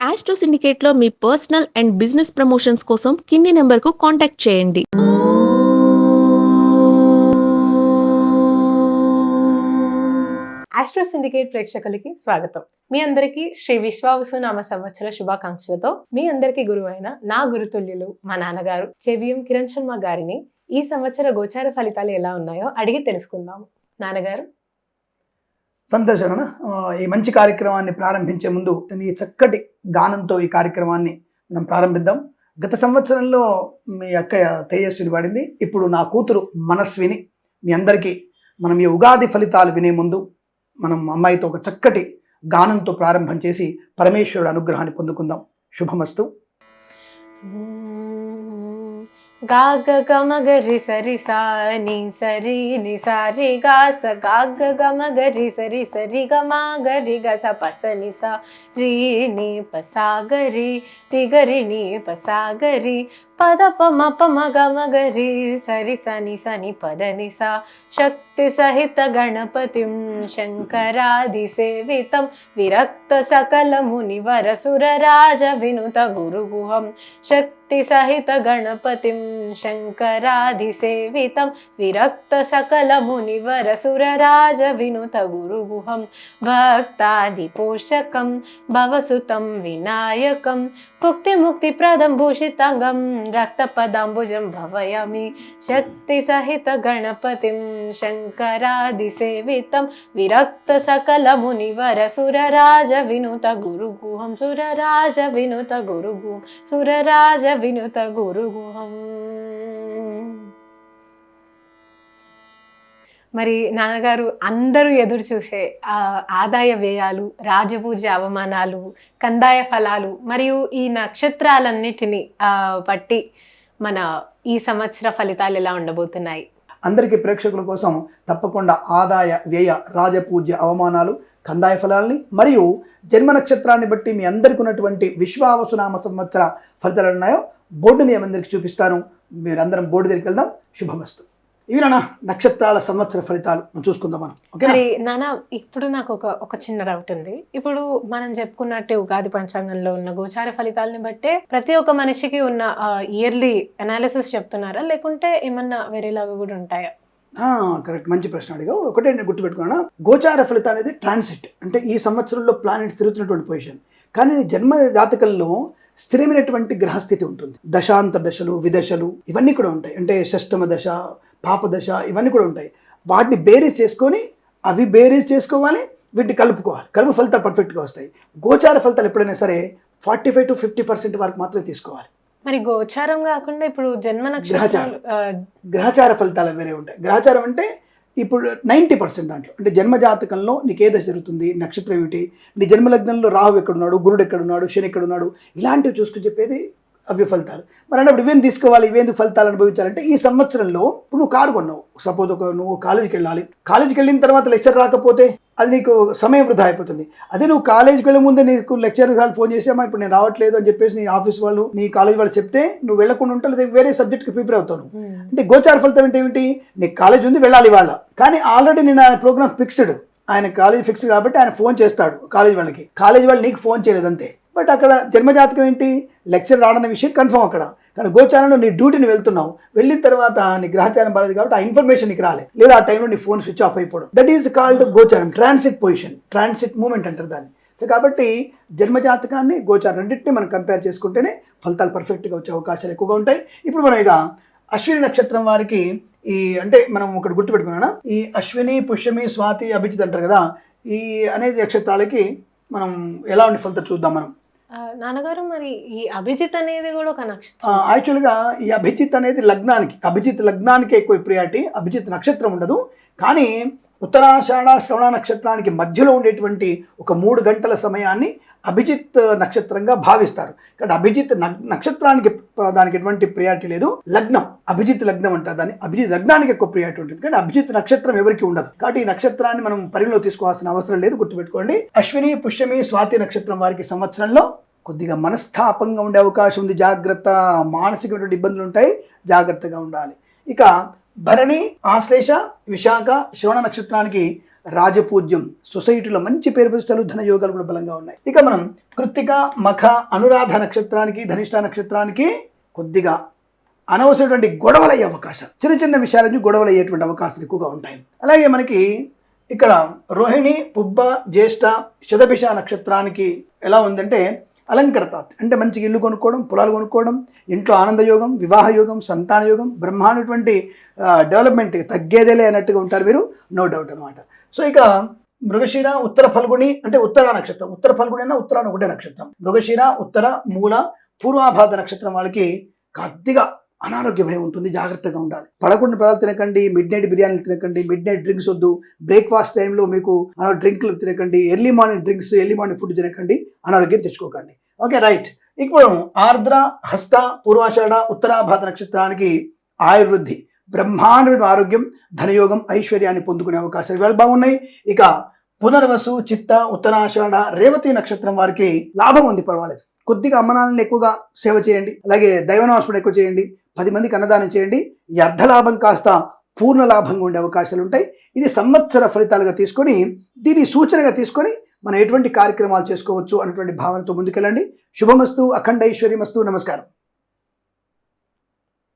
Astro సిండికేట్లో మీ personal and business promotions కోసం కింది నెంబర్కు కాంటాక్ట్ చేయండి. ఆస్ట్రో సిండికేట్ ప్రేక్షకులకి స్వాగతం. మీ అందరికీ శ్రీ విశ్వావసు నామ సంవత్సర శుభాకాంక్షలతో మీ అందరికీ గురువు అయిన నా గురుతుల్యులు మా నాన్నగారు చెవియం కిరణ్ శర్మ గారిని ఈ సంవత్సర గోచార ఫలితాలు ఎలా ఉన్నాయో అడిగి తెలుసుకుందాము. నాన్నగారు సంతోషం ఈ మంచి కార్యక్రమాన్ని ప్రారంభించే ముందు ఈ చక్కటి గానంతో ఈ కార్యక్రమాన్ని మనం ప్రారంభిద్దాం. గత సంవత్సరంలో మీ అక్క తేజస్విని పాడింది. ఇప్పుడు నా కూతురు మనస్విని. మీ అందరికీ మనం ఈ ఉగాది ఫలితాలు వినే ముందు మనం అమ్మాయితో ఒక చక్కటి గానంతో ప్రారంభం చేసి పరమేశ్వరుడు అనుగ్రహాన్ని పొందుకుందాం. శుభమస్తు. गागगमगरि सरि सा नि सरि नि सा रि गास गाग गमगरि सरि सरि गमागरि ग स पस नि सा रि नि पसागरि पसागरी नि पसागरि पद पम पम गमगरि सरि सनि सनि पदनि सा शक्तिसहितगणपतिं शङ्करादिसेवितं विरक्तसकलमुनिवरसुरराजविनुत गुरुगुहं शक्ति గరి సరి స ని స ని పద ని సా శక్తి సహిత గణపతిం శంకరాది సేవితం విరక్త వినుత గురుగుహం మరి నాన్నగారు అందరూ ఎదురు చూసే ఆదాయ వ్యయాలు రాజపూజ అవమానాలు కందాయ ఫలాలు మరియు ఈ నక్షత్రాలన్నిటిని బట్టి మన ఈ సంవత్సర ఫలితాలు ఎలా ఉండబోతున్నాయి? అందరికీ ప్రేక్షకుల కోసం తప్పకుండా ఆదాయ వ్యయ రాజపూజ్య అవమానాలు కందాయ ఫలాల్ని మరియు జన్మ నక్షత్రాన్ని బట్టి మీ అందరికి ఉన్నటువంటి విశ్వావసునామ సంవత్సర ఫలితాలు ఉన్నాయో బోర్డు మీ అందరికీ చూపిస్తాను. మీరందరం బోర్డు దగ్గరికి వెళ్దాం. శుభమస్తు. ఇవి నాన్న నక్షత్రాల సంవత్సర ఫలితాలు. మనం చూసుకుందాం మనం. ఓకేనా? మరి నాన్న ఇప్పుడు నాకు ఒక ఒక చిన్న డౌట్ ఉంది. ఇప్పుడు మనం చెప్పుకున్నట్టు ఉగాది పంచాంగంలో ఉన్న గోచార ఫలితాలని బట్టే ప్రతి ఒక్క మనిషికి ఉన్న ఇయర్లీ అనాలిసిస్ చెప్తున్నారా? లేకుంటే ఏమన్నా వేరేలాగా కూడా ఉంటాయా? కరెక్ట్ మంచి ప్రశ్న అడిగావు. ఒకటే నేను గుర్తుపెట్టుకున్నా గోచార ఫలితం అనేది ట్రాన్సిట్ అంటే ఈ సంవత్సరంలో ప్లానెట్స్ తిరుగుతున్నటువంటి పొజిషన్ కానీ జన్మ జాతకంలో స్థిరమైనటువంటి గ్రహస్థితి ఉంటుంది. దశాంత దశలు విదశలు ఇవన్నీ కూడా ఉంటాయి. అంటే షష్టమ దశ పాపదశ ఇవన్నీ కూడా ఉంటాయి. వాటిని బేరీజ్ చేసుకొని అవి బేరీజ్ చేసుకోవాలి వీటిని కలుపుకోవాలి. కలుపు ఫలితాలు పర్ఫెక్ట్గా వస్తాయి. గోచార ఫలితాలు ఎప్పుడైనా సరే forty five to fifty percent వరకు మాత్రమే తీసుకోవాలి. మరి గోచారం కాకుండా ఇప్పుడు జన్మ నక్షత్రాలు ఆ, గ్రహచార ఫలితాలు వేరే ఉంటాయి. గ్రహచారం అంటే ఇప్పుడు నైంటీ పర్సెంట్ దాంట్లో అంటే జన్మ జాతకంలో నీకు ఏ దశ జరుగుతుంది నక్షత్రం ఏమిటి నీ జన్మ లగ్నంలో రాహు ఎక్కడున్నాడు గురుడు ఎక్కడున్నాడు శని ఎక్కడున్నాడు ఇలాంటివి చూసుకుని చెప్పేది అవి ఫలితాలు మరి అన్నప్పుడు ఇవేం తీసుకోవాలి? ఇవేందుకు ఫలితాలు అనుభవించాలంటే ఈ సంవత్సరంలో ఇప్పుడు నువ్వు కారు కొన్నావు. సపోజ్ ఒక నువ్వు కాలేజీకి వెళ్ళాలి. కాలేజీకి వెళ్ళిన తర్వాత లెక్చర్ రాకపోతే అది నీకు సమయం వృధా అయిపోతుంది. అదే నువ్వు కాలేజీకి వెళ్ళే ముందే నీకు లెక్చర్ వాళ్ళు ఫోన్ చేసి అమ్మా ఇప్పుడు నేను రావట్లేదు అని చెప్పేసి నీ ఆఫీస్ వాళ్ళు నీ కాలేజ్ వాళ్ళు చెప్తే నువ్వు వెళ్ళకుండా ఉంటే లేదా వేరే సబ్జెక్ట్కి ప్రిపేర్. ఉమ్, అంటే గోచార ఫలితం అంటే ఏమిటి? నీకు కాలేజ్ ఉంది వెళ్ళాలి వాళ్ళ కానీ ఆల్రెడీ నేను ఆయన ప్రోగ్రామ్ ఫిక్స్డ్. ఆయన కాలేజ్ ఫిక్స్డ్ కాబట్టి ఆయన ఫోన్ చేస్తాడు కాలేజ్ వాళ్ళకి. కాలేజ్ వాళ్ళు నీకు ఫోన్ చేయలేదు అంతే బట్ అక్కడ జన్మజాతకం ఏంటి? లెక్చర్ రాడన్న విషయం కన్ఫర్మ్ అక్కడ. కానీ గోచారంలో నీ డ్యూటీని వెళ్తున్నావు. వెళ్ళిన తర్వాత నీ గ్రహచారం బాలేదు కాబట్టి ఆ ఇన్ఫర్మేషన్ నీకు రాలే. లేదా ఆ టైంలో నీ ఫోన్ స్విచ్ ఆఫ్ అయిపోవడం. దట్ ఈస్ కాల్డ్ గోచారం. ట్రాన్సిట్ పొజిషన్ ట్రాన్సిట్ మూమెంట్ అంటారు దాన్ని. సో కాబట్టి జన్మజాతకాన్ని గోచారం రెండింటిని మనం కంపేర్ చేసుకుంటేనే ఫలితాలు పర్ఫెక్ట్గా వచ్చే అవకాశాలు ఎక్కువగా ఉంటాయి. ఇప్పుడు మనం ఇక అశ్విని నక్షత్రం వారికి ఈ అంటే మనం ఒకటి గుర్తుపెట్టుకున్నానా? ఈ అశ్విని పుష్యమి స్వాతి అభిజిత్ అంటారు కదా. ఈ అనేది నక్షత్రాలకి మనం ఎలా ఉండే ఫలితం చూద్దాం మనం? నాన్నగారు మరి ఈ అభిజిత్ అనేది కూడా ఒక నక్షత్రం. యాక్చువల్గా ఈ అభిజిత్ అనేది లగ్నానికి అభిజిత్ లగ్నానికి ఎక్కువ ప్రియారిటీ అభిజిత్ నక్షత్రం ఉండదు. కానీ ఉత్తరాషాఢ శ్రవణ నక్షత్రానికి మధ్యలో ఉండేటువంటి ఒక మూడు గంటల సమయాన్ని అభిజిత్ నక్షత్రంగా భావిస్తారు. కానీ అభిజిత్ నగ్- నక్షత్రానికి దానికి ఎటువంటి ప్రియారిటీ లేదు. లగ్నం అభిజిత్ లగ్నం అంటారు దాన్ని. అభిజిత్ లగ్నానికి ఎక్కువ ప్రియారిటీ ఉంటుంది. కానీ అభిజిత్ నక్షత్రం ఎవరికి ఉండదు. కాబట్టి ఈ నక్షత్రాన్ని మనం పరిగణలో తీసుకోవాల్సిన అవసరం లేదు. గుర్తుపెట్టుకోండి. అశ్విని పుష్యమి స్వాతి నక్షత్రం వారికి సంవత్సరంలో కొద్దిగా మనస్తాపంగా ఉండే అవకాశం ఉంది. జాగ్రత్త మానసికమైనటువంటి ఇబ్బందులు ఉంటాయి. జాగ్రత్తగా ఉండాలి. ఇక భరణి ఆశ్లేష విశాఖ శ్రవణ నక్షత్రానికి రాజపూజ్యం సొసైటీలో మంచి పేరు ప్రతిష్టలు ధన యోగాలు కూడా బలంగా ఉన్నాయి. ఇక మనం కృత్తిక మఖ అనురాధ నక్షత్రానికి ధనిష్ట నక్షత్రానికి కొద్దిగా అనవసరమైనటువంటి గొడవలు అయ్యే అవకాశం చిన్న చిన్న విషయాల నుంచి గొడవలు అయ్యేటువంటి అవకాశాలు ఎక్కువగా ఉంటాయి. అలాగే మనకి ఇక్కడ రోహిణి పుబ్బ జ్యేష్ఠ శతభిష నక్షత్రానికి ఎలా ఉందంటే అలంకార ప్రాప్తి. అంటే మంచి ఇల్లు కొనుక్కోవడం పొలాలు కొనుక్కోవడం ఇంట్లో ఆనందయోగం వివాహ యోగం సంతాన యోగం బ్రహ్మానటువంటి డెవలప్మెంట్ తగ్గేదేలే అన్నట్టుగా ఉంటారు మీరు నో డౌట్ అనమాట సో ఇక మృగశిర ఉత్తర ఫల్గుణి అంటే ఉత్తర నక్షత్రం. ఉత్తర ఫల్గుణి అన్న ఉత్తరాన ఒకటే నక్షత్రం. మృగశిర ఉత్తర మూల పూర్వాభాద నక్షత్రం వాళ్ళకి కొద్దిగా అనారోగ్య భయం ఉంటుంది జాగ్రత్తగా ఉండాలి. పడకుండా పదాలు తినకండి మిడ్ నైట్ బిర్యానీలు తినకండి మిడ్ నైట్ డ్రింక్స్ వద్దు బ్రేక్ఫాస్ట్ టైంలో మీకు డ్రింక్లు తినకండి early morning drinks early morning food తినకండి అనారోగ్యం తెచ్చుకోకండి. ఓకే రైట్ ఇప్పుడు ఆర్ద్ర హస్త పూర్వాషాఢ ఉత్తరాభాద నక్షత్రానికి ఆయుర్వృద్ధి. బ్రహ్మాండమైన ఆరోగ్యం ధనయోగం ఐశ్వర్యాన్ని పొందుకునే అవకాశాలు ఇవాళ బాగున్నాయి. ఇక పునర్వసు చిత్త ఉత్తరాషాఢ రేవతి నక్షత్రం వారికి లాభం ఉంది పర్వాలేదు. కొద్దిగా అమ్మనాలను ఎక్కువగా సేవ చేయండి అలాగే దైవనామస్మరణ ఎక్కువ చేయండి పది మందికి అన్నదానం చేయండి ఈ అర్ధలాభం కాస్త పూర్ణ లాభంగా ఉండే అవకాశాలు ఉంటాయి. ఇది సంవత్సర ఫలితాలుగా తీసుకొని దీన్ని సూచనగా తీసుకొని మనం ఎటువంటి కార్యక్రమాలు చేసుకోవచ్చు అన్నటువంటి భావనతో ముందుకెళ్ళండి. శుభమస్తు అఖండ ఐశ్వర్యమస్తు నమస్కారం.